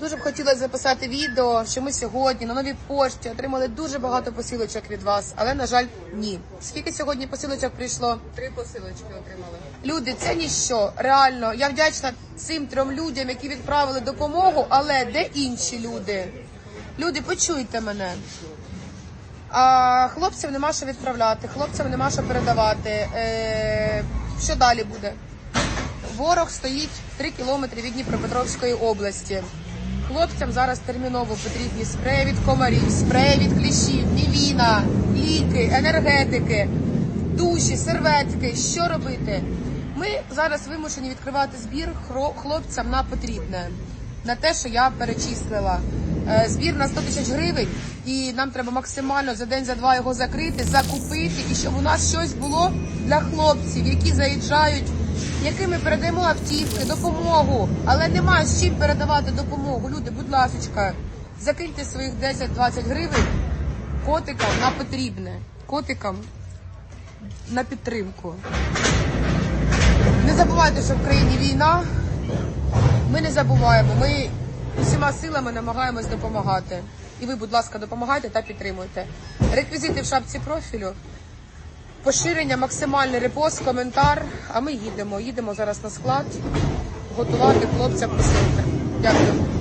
Дуже б хотіла записати відео, що ми сьогодні на новій пошті отримали дуже багато посилочок від вас, але на жаль, ні. Скільки сьогодні посилочок прийшло? Три посилочки отримали. Люди, це ніщо. Реально, я вдячна цим трьом людям, які відправили допомогу, але де інші люди? Люди, почуйте мене. А хлопцям нема що відправляти, хлопцям нема що передавати. Е, що далі буде? Ворог стоїть 3 кілометри від Дніпропетровської області. Хлопцям зараз терміново потрібні спреї від комарів, спреї від кліщів, мівіна, ліки, енергетики, душі, серветки. Що робити? Ми зараз вимушені відкривати збір хлопцям на потрібне, на те, що я перечислила. Е, Збір на 100 тисяч гривень, і нам треба максимально за день, за два його закрити, закупити, і щоб у нас щось було для хлопців, які заїжджають яким ми передаємо автівки, допомогу, але немає з чим передавати допомогу. Люди, будь ласка, закиньте своїх 10-20 гривень котикам на потрібне, котикам на підтримку. Не забувайте, що в країні війна. Ми не забуваємо. Ми усіма силами намагаємось допомагати. І ви, будь ласка, допомагайте та підтримуйте. Реквізити в шапці профілю. Поширення, максимальний репост, коментар. А ми їдемо. Їдемо зараз на склад готувати хлопцям посилки. Дякую.